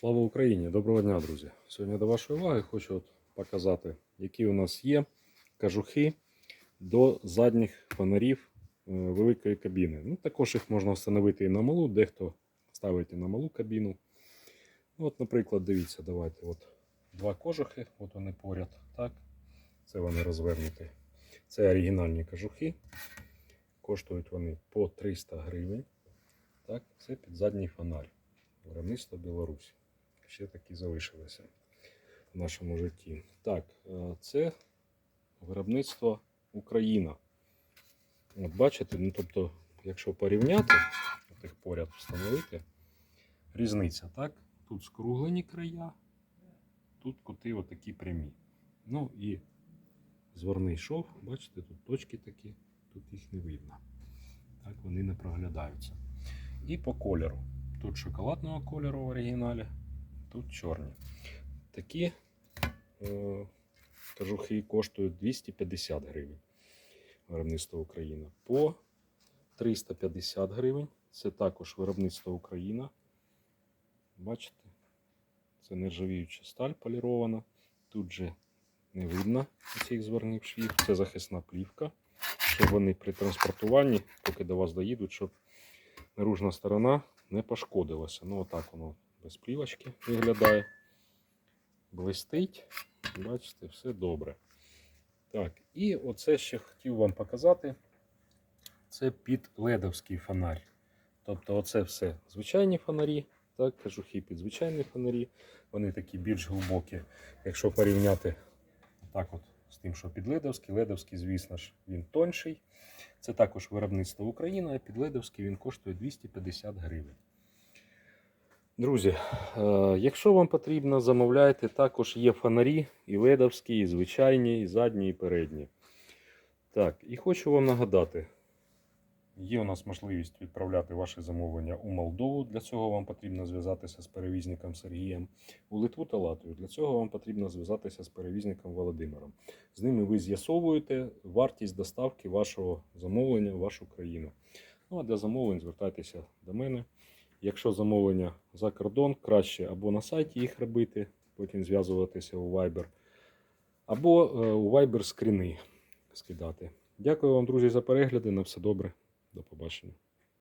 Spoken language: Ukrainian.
Слава Україні! Доброго дня, друзі! Сьогодні до вашої уваги хочу от показати, які у нас є кажухи до задніх фонарів е, великої кабіни. Ну, також їх можна встановити і на малу, дехто ставить і на малу кабіну. Ну, От, наприклад, дивіться, давайте от два кожухи, от вони поряд. так? Це вони розвернуті. Це оригінальні кажухи. Коштують вони по 300 гривень. Так, це під задній фонарь. Виробництво Білорусь. Ще такі залишилися в нашому житті. Так, е, це виробництво Україна. От бачите, ну тобто, якщо порівняти, от їх поряд встановити, різниця, так? Тут скруглені края, тут кути отакі прямі. Ну і зворний шов, бачите, тут точки такі, тут їх не видно. Так, вони не проглядаються. І по кольору. Тут шоколадного кольору в оригіналі, тут чорні. Такі е, кажухи коштують 250 гривень. Виробництво Україна. По 350 гривень. Це також виробництво Україна. Бачите? Це нержавіюча сталь полірована. Тут же не видно цих звернів швів. Це захисна плівка, щоб вони при транспортуванні, поки до вас доїдуть, щоб наружна сторона не пошкодилася. Ну, отак воно без плівочки виглядає. Блистить. Бачите, все добре. Так, і оце ще хотів вам показати. Це під ледовський фонарь. Тобто, оце все звичайні фонарі. Так, кажухи під звичайні фонарі. Вони такі більш глибокі. Якщо порівняти так от з тим, що під ледовський, ледовський, звісно ж, він тонший. Це також виробництво України, а підледовський він коштує 250 гривень. Друзі, е, якщо вам потрібно, замовляйте. Також є фонарі і ледовські, і звичайні, і задні, і передні. Так, і хочу вам нагадати. Є у нас можливість відправляти ваші замовлення у Молдову. Для цього вам потрібно зв'язатися з перевізником Сергієм у Литву та Латвію. Для цього вам потрібно зв'язатися з перевізником Володимиром. З ними ви з'ясовуєте вартість доставки вашого замовлення в вашу країну. Ну а для замовлень звертайтеся до мене. Якщо замовлення за кордон, краще або на сайті їх робити, потім зв'язуватися у Viber, або е, у Viber скріни скидати. Дякую вам, друзі, за перегляди. На все добре. До побачення.